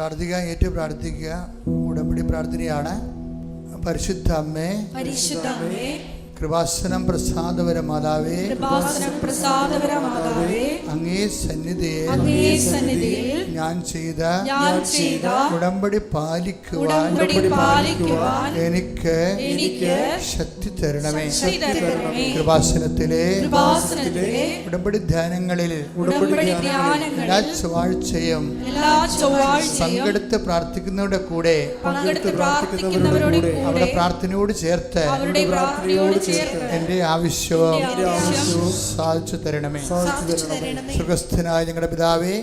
പ്രാർത്ഥിക്കാം ഏറ്റു പ്രാർത്ഥിക്കുക. ഉടമ്പടി പ്രാർത്ഥനയാണ്. പരിശുദ്ധ അമ്മേ. പരിശുദ്ധ മാതാവേ കൃപാസനം പ്രസാദവര മാതാവേ അങ്ങേ സന്നിധിയെ സന്നിധിയിൽ ഞാൻ ചെയ്ത ഉടമ്പടി പാലിക്കുവാൻ എനിക്ക് ശക്തി തരണമേ. കൃപാസനത്തിലെ ഉടമ്പടി ധ്യാനങ്ങളിൽ ഉടമ്പടി എല്ലാ ചൊവ്വാഴ്ചയും പങ്കെടുത്ത് പ്രാർത്ഥിക്കുന്നവരുടെ കൂടെ അവരുടെ അവിടെ പ്രാർത്ഥനയോട് ചേർത്ത് എന്റെ ആവശ്യവും ആവശ്യം സാധിച്ചു തരണമേ. സുഖസ്ഥനായ ഞങ്ങളുടെ പിതാവേ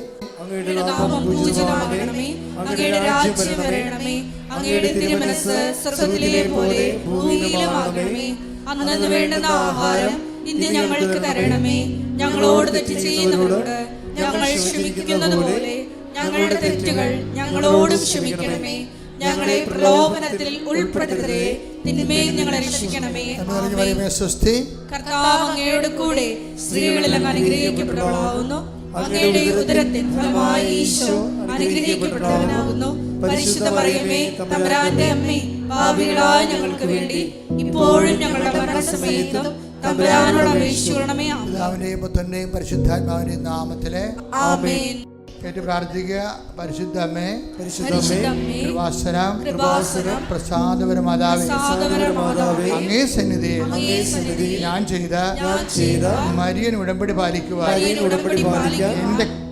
അങ്ങയുടെ നാമം പൂജിതമാകണമേ അങ്ങയുടെ രാജ്യം വരണമേ. അങ്ങയുടെ തിരുമനസ് സ്വർഗത്തിലെ പോലെ ഭൂമിയിലുമാകണമേ. അന്നു വേണ്ടുന്ന ആഹാരം ഇന്ന് ഞങ്ങൾക്ക് തരണമേ. ഞങ്ങളോട് തെറ്റ് ചെയ്യുന്നവരോട് ഞങ്ങൾ ക്ഷമിക്കുന്നത് പോലെ ഞങ്ങളുടെ തെറ്റുകൾ ഞങ്ങളോടും ക്ഷമിക്കണമേ. ഞങ്ങളെ പ്രലോഭനത്തിൽ ഉൾപ്പെടുത്തരുതേ. തിന്മയിൽ ഞങ്ങളെ രക്ഷിക്കണമേ. എന്ന് പറഞ്ഞു ആമേൻ. സ്വസ്തി. കർത്താവ് അങ്ങയുടെ കൂടെ സ്ത്രീകളിൽ അങ്ങ് അനുഗ്രഹിക്കപ്പെട്ടവളാവുന്നു. അങ്ങയുടെ ഉദരത്തിൻ ഫലമായി ഈശോ അനുഗ്രഹിക്കപ്പെട്ടവനാകുന്നു പരിശുദ്ധ മറിയമേ തമ്പുരാന്റെ അമ്മേ പാപികളായ ഞങ്ങൾക്ക് വേണ്ടി ഇപ്പോഴും ഞങ്ങളുടെ മരണസമയത്തും തമ്പുരാനോട് അപേക്ഷിക്കണമേ നാമത്തിലെ ആമേൻ. കേട്ട് പ്രാർത്ഥിക്കുക. പരിശുദ്ധ അമ്മേ പരിശുദ്ധമ്മേ കൃപാസനം കൃപാസനം പ്രസാദപര മാതാവേ അങ്ങേ സന്നിധിയിൽ അങ്ങേ സന്നിധിയിൽ ഞാൻ ചെയ്ത ഞാൻ ചെയ്ത മരിയൻ ഉടമ്പടി പാലിക്കുവാൻ ഉടമ്പടി പാലിക്കാൻ എന്റെ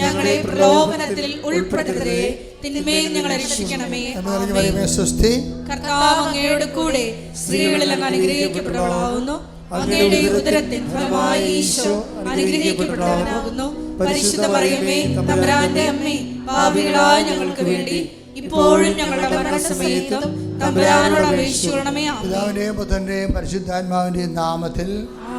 ഞങ്ങളെ പ്രലോഭനത്തിൽ ഉൾപ്പെടുത്തരേ തിന്മയിൽ ഞങ്ങളെ രക്ഷിക്കണമേ. സ്വസ്തി. കർത്താവ് അങ്ങയുടെ കൂടെ സ്ത്രീകളിൽ അങ്ങ് അനുഗ്രഹിക്കപ്പെട്ടവളാവുന്നു. അങ്ങയുടെ ഉദരത്തിൻ ഫലമായി ഈശോ അനുഗ്രഹിക്കപ്പെട്ടവനാകുന്നു. പരിശുദ്ധ പറയുമേ തമ്പുരാന്റെ അമ്മേ പാപികളായ ഞങ്ങൾക്ക് വേണ്ടി ഇപ്പോഴും ഞങ്ങളുടെ മരണസമയത്തും തമ്പുരാനോട് അപേക്ഷിക്കണമേ. പിതാവിന്റെയും പുത്രന്റെയും പരിശുദ്ധാത്മാവിന്റെയും നാമത്തിൽ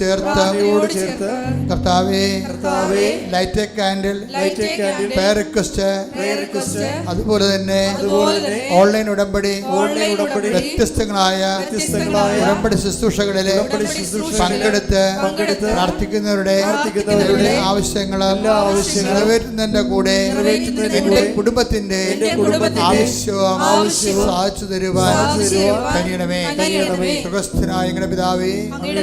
ചേർത്ത് ചേർത്ത് കർത്താവേ കർത്താവേ light candle light candle prayer request prayer request അതുപോലെ തന്നെ അതുപോലെ തന്നെ ഓൺലൈൻ ഉടമ്പടി ഓൺലൈൻ ഉടമ്പടി വ്യത്യസ്തങ്ങളായ വ്യത്യസ്തങ്ങളായ ഉടമ്പടി ശുശ്രൂഷകളിലെ പങ്കെടുത്ത് പങ്കെടുത്ത് പ്രാർത്ഥിക്കുന്നവരുടെ പ്രാർത്ഥിക്കുന്നവരുടെ ആവശ്യങ്ങൾ നിറവേറ്റുന്നതിന്റെ കൂടെ എന്റെ കുടുംബത്തിന്റെ ആവശ്യവും ആവശ്യവും സാധിച്ചു തരുവാൻ കഴിയണമേ കഴിയണമേ. സുഖസ്ഥനായ ഞങ്ങളുടെ പിതാവേ അങ്ങയുടെ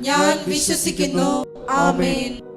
ഞാൻ വിശ്വസിക്കുന്നു. ആമേൻ.